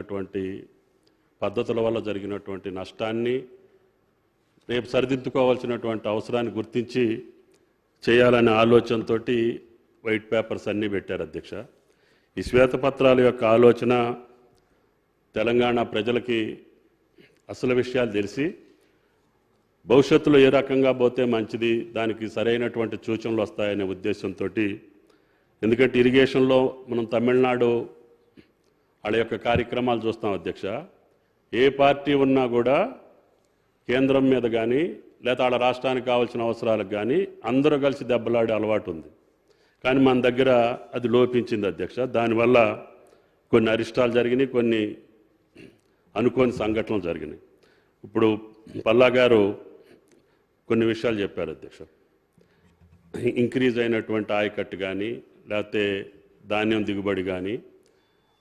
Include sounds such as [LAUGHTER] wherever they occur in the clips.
అటువంటి పద్ధతుల వల్ల జరిగినటువంటి నష్టాన్ని రేపు సరిదిద్దుకోవాల్సినటువంటి అవసరాన్ని గుర్తించి చేయాలనే ఆలోచనతో వైట్ పేపర్స్ అన్నీ పెట్టారు అధ్యక్ష. ఈ శ్వేతపత్రాల యొక్క ఆలోచన తెలంగాణ ప్రజలకి అసలు విషయాలు తెలిసి భవిష్యత్తులో ఏ రకంగా పోతే మంచిది దానికి సరైనటువంటి సూచనలు వస్తాయనే ఉద్దేశంతో ఎందుకంటే ఇరిగేషన్లో మనం తమిళనాడు వాళ్ళ యొక్క కార్యక్రమాలు చూస్తాం అధ్యక్ష. ఏ పార్టీ ఉన్నా కూడా కేంద్రం మీద కానీ లేదా వాళ్ళ రాష్ట్రానికి కావాల్సిన అవసరాలకు కానీ అందరూ కలిసి దెబ్బలాడే అలవాటు ఉంది. కానీ మన దగ్గర అది లోపించింది అధ్యక్ష. దానివల్ల కొన్ని అరిష్టాలు జరిగినాయి కొన్ని అనుకోని సంఘటనలు జరిగినాయి. ఇప్పుడు పల్లా గారు కొన్ని విషయాలు చెప్పారు అధ్యక్ష. ఇంక్రీజ్ అయినటువంటి ఆయకట్టు కానీ లేకపోతే ధాన్యం దిగుబడి కానీ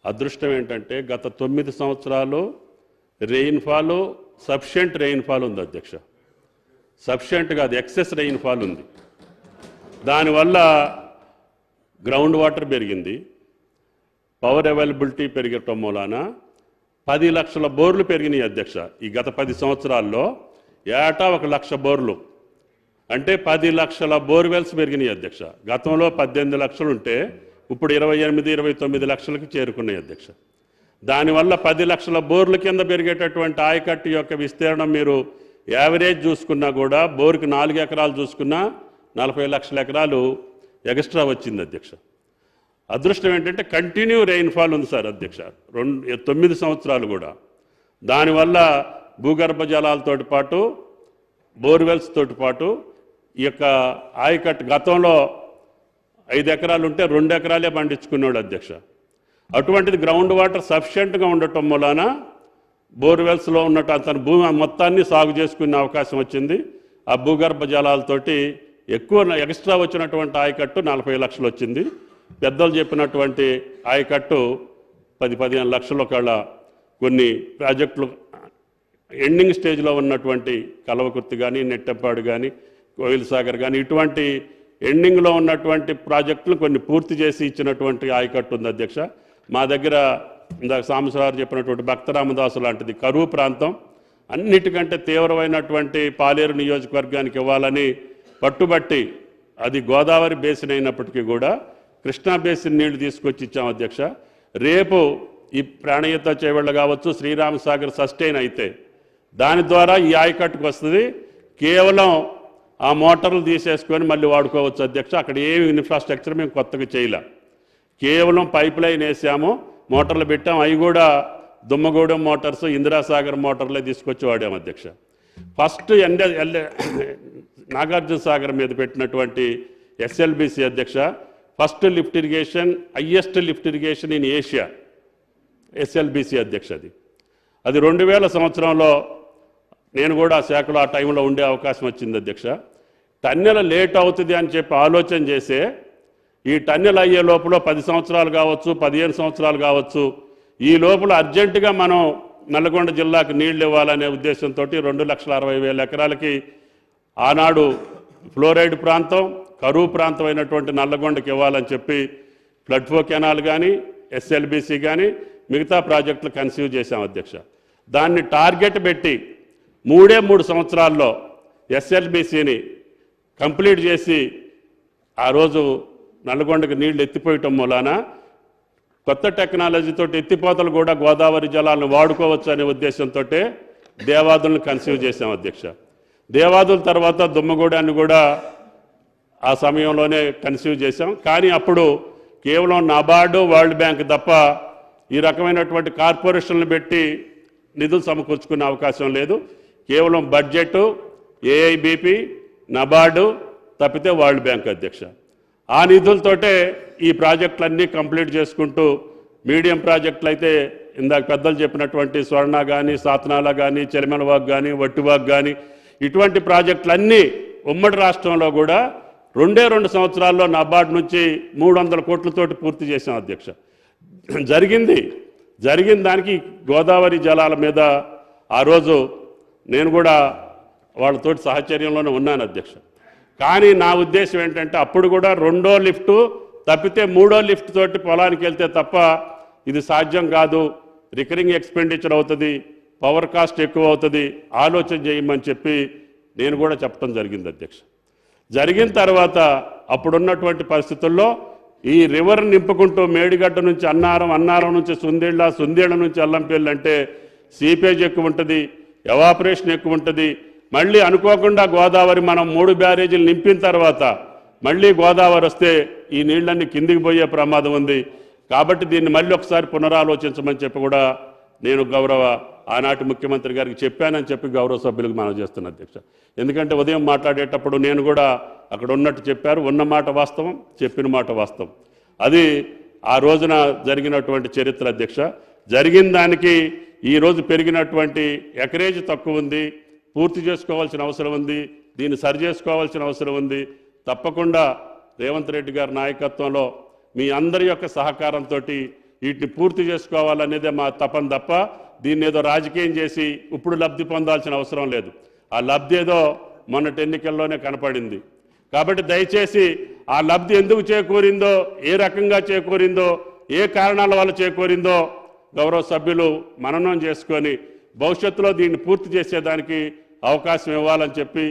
అదృష్టం ఏంటంటే గత తొమ్మిది సంవత్సరాలు రెయిన్ఫాల్ సఫిషియంట్ రెయిన్ఫాల్ ఉంది అధ్యక్ష. సఫిషియంట్ కాదు ఎక్సెస్ రెయిన్ఫాల్ ఉంది. దానివల్ల గ్రౌండ్ వాటర్ పెరిగింది. పవర్ అవైలబిలిటీ పెరగటం మూలాన పది లక్షల బోర్లు పెరిగినాయి అధ్యక్ష. ఈ గత పది సంవత్సరాల్లో ఏటా ఒక లక్ష బోర్లు. అంటే పది లక్షల బోర్వెల్స్ పెరిగినాయి అధ్యక్ష. గతంలో పద్దెనిమిది లక్షలు ఉంటే ఇప్పుడు ఇరవై ఎనిమిది ఇరవై తొమ్మిది లక్షలకు చేరుకున్నాయి అధ్యక్ష. దానివల్ల పది లక్షల బోర్ల కింద పెరిగేటటువంటి ఆయకట్టు యొక్క విస్తీర్ణం మీరు యావరేజ్ చూసుకున్నా కూడా బోర్కి నాలుగు ఎకరాలు చూసుకున్నా నలభై లక్షల ఎకరాలు ఎక్స్ట్రా వచ్చింది అధ్యక్ష. అదృష్టం ఏంటంటే కంటిన్యూ రెయిన్ఫాల్ ఉంది సార్ అధ్యక్ష రెండు తొమ్మిది సంవత్సరాలు కూడా. దానివల్ల భూగర్భ జలాలతోటి పాటు బోర్వెల్స్ తోటి పాటు ఈ యొక్క ఆయకట్టు గతంలో ఐదు ఎకరాలు ఉంటే రెండు ఎకరాలే పండించుకున్నాడు అధ్యక్ష. అటువంటిది గ్రౌండ్ వాటర్ సఫిషియెంట్గా ఉండటం మూలాన బోర్వెల్స్లో ఉన్నట్టు అతని భూమి మొత్తాన్ని సాగు చేసుకునే అవకాశం వచ్చింది. ఆ భూగర్భ జలాలతోటి ఎక్కువ ఎక్స్ట్రా వచ్చినటువంటి ఆయకట్టు నలభై లక్షలు వచ్చింది. పెద్దలు చెప్పినటువంటి ఆయకట్టు పది పదిహేను లక్షల ఒకళ్ళ కొన్ని ప్రాజెక్టులు ఎండింగ్ స్టేజ్లో ఉన్నటువంటి కలవకుర్తి కానీ నెట్టెప్పాడు కానీ కోయిల్ సాగర్ కానీ ఇటువంటి ఎండింగ్లో ఉన్నటువంటి ప్రాజెక్టులు కొన్ని పూర్తి చేసి ఇచ్చినటువంటి ఆయకట్టు ఉంది అధ్యక్ష. మా దగ్గర ఇందాక సాంబశివరావు చెప్పినటువంటి భక్తరామదాసు లాంటిది కరువు ప్రాంతం. అన్నిటికంటే తీవ్రమైనటువంటి పాలేరు నియోజకవర్గానికి ఇవ్వాలని పట్టుబట్టి అది గోదావరి బేసిన్ అయినప్పటికీ కూడా కృష్ణా బేసిన్ నీళ్ళు తీసుకొచ్చి ఇచ్చాం అధ్యక్ష. రేపు ఈ ప్రాణయత చేవళ్ళ కావచ్చు శ్రీరామసాగర్ సస్టైన్ అయితే దాని ద్వారా ఈ ఆయకట్టుకు వస్తుంది. కేవలం ఆ మోటార్లు తీసేసుకొని మళ్ళీ వాడుకోవచ్చు అధ్యక్ష. అక్కడ ఏమి ఇన్ఫ్రాస్ట్రక్చర్ మేము కొత్తగా చేయలే. కేవలం పైప్ లైన్ వేసాము మోటార్లు పెట్టాం. అవి కూడా దుమ్మగూడెం మోటార్స్ ఇందిరాసాగర్ మోటార్లే తీసుకొచ్చి వాడాము అధ్యక్ష. ఫస్ట్ ఎండ ఎల్ [COUGHS] నాగార్జున సాగర్ మీద పెట్టినటువంటి ఎస్ఎల్బిసి అధ్యక్ష first lift irrigation highest lift irrigation in Asia SLBC అధ్యక్ష అది. అది రెండు వేల సంవత్సరంలో నేను కూడా ఆ శాఖలో ఆ టైంలో ఉండే అవకాశం వచ్చింది అధ్యక్ష. టన్నెల లేట్ అవుతుంది అని చెప్పి ఆలోచన చేసే ఈ టన్నెల అయ్యే లోపల పది సంవత్సరాలు కావచ్చు పదిహేను సంవత్సరాలు కావచ్చు ఈ లోపల అర్జెంటుగా మనం నల్గొండ జిల్లాకు నీళ్ళు ఇవ్వాలనే ఉద్దేశంతో రెండు లక్షల అరవై వేల ఎకరాలకి ఆనాడు ఫ్లోరైడ్ ప్రాంతం కరువు ప్రాంతం అయినటువంటి నల్లగొండకి ఇవ్వాలని చెప్పి ఫ్లడ్ ఫ్లో కెనాల్ కానీ ఎస్ఎల్బిసి కానీ మిగతా ప్రాజెక్టులు కన్సీవ్ చేశాం అధ్యక్ష. దాన్ని టార్గెట్ పెట్టి మూడే మూడు సంవత్సరాల్లో ఎస్ఎల్బిసిని కంప్లీట్ చేసి ఆ రోజు నల్గొండకు నీళ్ళు ఎత్తిపోయటం మూలాన కొత్త టెక్నాలజీతో ఎత్తిపోతలు కూడా గోదావరి జలాలను వాడుకోవచ్చు అనే ఉద్దేశంతో దేవాదులను కన్సీవ్ చేశాం అధ్యక్ష. దేవాదుల తర్వాత దుమ్మగూడాన్ని కూడా ఆ సమయంలోనే కన్సీవ్ చేశాం. కానీ అప్పుడు కేవలం నాబార్డు వరల్డ్ బ్యాంక్ తప్ప ఈ రకమైనటువంటి కార్పొరేషన్లు పెట్టి నిధులు సమకూర్చుకునే అవకాశం లేదు. కేవలం బడ్జెట్ ఏఐబిపి నబార్డు తప్పితే వరల్డ్ బ్యాంక్ అధ్యక్ష. ఆ నిధులతోటే ఈ ప్రాజెక్టులన్నీ కంప్లీట్ చేసుకుంటూ మీడియం ప్రాజెక్టులు అయితే ఇందాక పెద్దలు చెప్పినటువంటి స్వర్ణ కానీ సాతనాల కానీ చెలిమెలవాగ్ కానీ వట్టివాగ్ కానీ ఇటువంటి ప్రాజెక్టులన్నీ ఉమ్మడి రాష్ట్రంలో కూడా రెండే రెండు సంవత్సరాల్లో నబార్డు నుంచి మూడు వందల కోట్లతోటి పూర్తి చేశాం అధ్యక్ష. జరిగింది జరిగిన దానికి గోదావరి జలాల మీద ఆ రోజు నేను కూడా వాళ్ళతోటి సహచర్యంలోనే ఉన్నాను అధ్యక్ష. కానీ నా ఉద్దేశం ఏంటంటే అప్పుడు కూడా రెండో లిఫ్టు తప్పితే మూడో లిఫ్ట్ తోటి పొలానికి వెళ్తే తప్ప ఇది సాధ్యం కాదు. రికరింగ్ ఎక్స్పెండిచర్ అవుతుంది పవర్ కాస్ట్ ఎక్కువ అవుతుంది ఆలోచన చేయమని చెప్పి నేను కూడా చెప్పడం జరిగింది అధ్యక్ష. జరిగిన తర్వాత అప్పుడున్నటువంటి పరిస్థితుల్లో ఈ రివర్ నింపుకుంటూ మేడిగడ్డ నుంచి అన్నారం అన్నారం నుంచి సుందేళ్ళ సుందేళ్ళ నుంచి అల్లంపేళ్ళు అంటే సీపేజ్ ఎక్కువ ఉంటుంది. ఎవాపరేషన్ ఎక్కువ ఉంటుంది. మళ్ళీ అనుకోకుండా గోదావరి మనం మూడు బ్యారేజీలు నింపిన తర్వాత మళ్ళీ గోదావరి వస్తే ఈ నీళ్ళన్నీ కిందికి పోయే ప్రమాదం ఉంది. కాబట్టి దీన్ని మళ్ళీ ఒకసారి పునరాలోచించమని చెప్పి కూడా నేను గౌరవ ఆనాటి ముఖ్యమంత్రి గారికి చెప్పానని చెప్పి గౌరవ సభ్యులకు మనం చేస్తున్న అధ్యక్ష. ఎందుకంటే ఉదయం మాట్లాడేటప్పుడు నేను కూడా అక్కడ ఉన్నట్టు చెప్పారు. ఉన్న మాట వాస్తవం చెప్పిన మాట వాస్తవం. అది ఆ రోజున జరిగినటువంటి చరిత్ర అధ్యక్ష. జరిగిన దానికి ఈరోజు పెరిగినటువంటి ఎకరేజ్ తక్కువ ఉంది పూర్తి చేసుకోవాల్సిన అవసరం ఉంది దీన్ని సరి చేసుకోవాల్సిన అవసరం ఉంది. తప్పకుండా రేవంత్ రెడ్డి గారి నాయకత్వంలో మీ అందరి యొక్క సహకారంతో వీటిని పూర్తి చేసుకోవాలనేదే మా తపన తప్ప దీన్ని ఏదో రాజకీయం చేసి ఇప్పుడు లబ్ధి పొందాల్సిన అవసరం లేదు. ఆ లబ్ధి ఏదో మొన్నటి ఎన్నికల్లోనే కనపడింది. కాబట్టి దయచేసి ఆ లబ్ధి ఎందుకు చేకూరిందో ఏ రకంగా చేకూరిందో ఏ కారణాల వల్ల చేకూరిందో గౌరవ సభ్యులు మననం చేసుకొని భవిష్యత్తులో దీన్ని పూర్తి చేసేదానికి అవకాశం ఇవ్వాలని చెప్పి